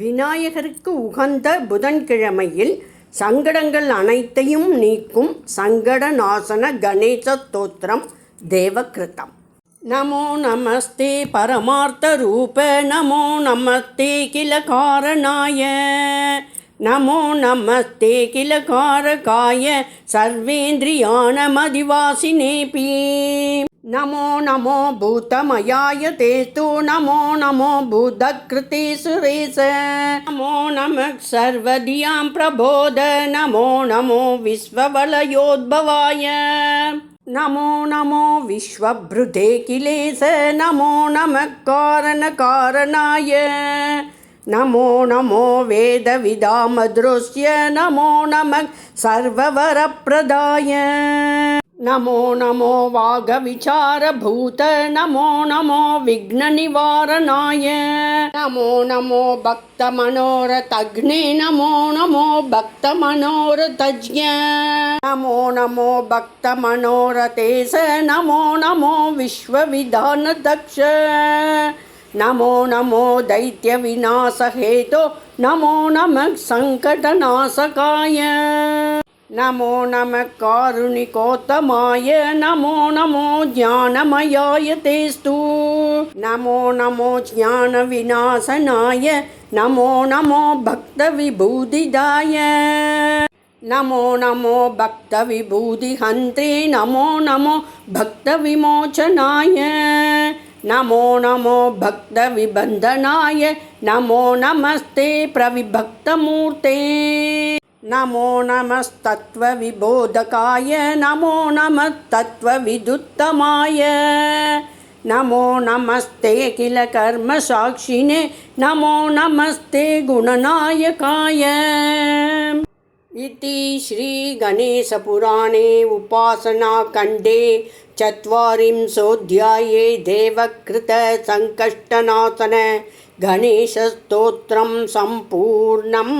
விநாயகருக்கு உகந்த புதன்கிழமையில் சங்கடங்கள் அனைத்தையும் நீக்கும் சங்கட நாசன கணேச ஸ்தோத்திரம் தேவகிருதம் நமோ நமஸ்தே பரமார்த்த ரூப நமோ நமஸ்தே கில காரணாய நமோ நமஸ்தே கில காரகாய சர்வேந்திரியானமதிவாசினேபி. नमो नमो भूतमयाय तेस्तु नमो नमो भूतकृते सुरेश नमो नमः सर्वधियां प्रबोध नमो नमो विश्ववलयोद्भवाय नमो नमो विश्वभृते किलेश नमो नमः कारणकारणाय नमो नमो वेदविदामदृश्य नमो नमः सर्ववरप्रदाय नमो नमो वागविचारभूत नमो नमो विघ्ननिवारणाय। नमो नमो भक्तमनोरथग्ने नमो नमो भक्तमनोरथज्ञ। नमो नमो भक्तमनोरथेश नमो नमो विश्वविधानदक्ष। नमो नमो दैत्यविनाशहेतो नमो नमः सङ्कटनाशकाय நமோ நம காருணிகோத்தமாய நமோ நமோ ஞானமயாய தேஸ்து. நமோ நமோ ஞான விநாசனாய நமோ நமோ பக்த விபூதிதாய. நமோ நமோ பக்த விபூதி ஹந்தே நமோ நமோ பக்த விமோச்சனாய. நமோ நமோ பக்த விபந்தனாய நமோ நமஸ்தே பிரவிபக்தமூர்த்தே नमो नमस्तत्त्वविबोधकाय नमो नमः तत्त्वविदुत्तमाय नमो नमस्ते किल कर्मसाक्षिणे नमो नमस्ते गुणनायकाय इति श्रीगणेशपुराणे उपासनाखण्डे चत्वारिंशोऽध्याये देवकृतसङ्कष्टनाशन गणेशस्तोत्रं सम्पूर्णम्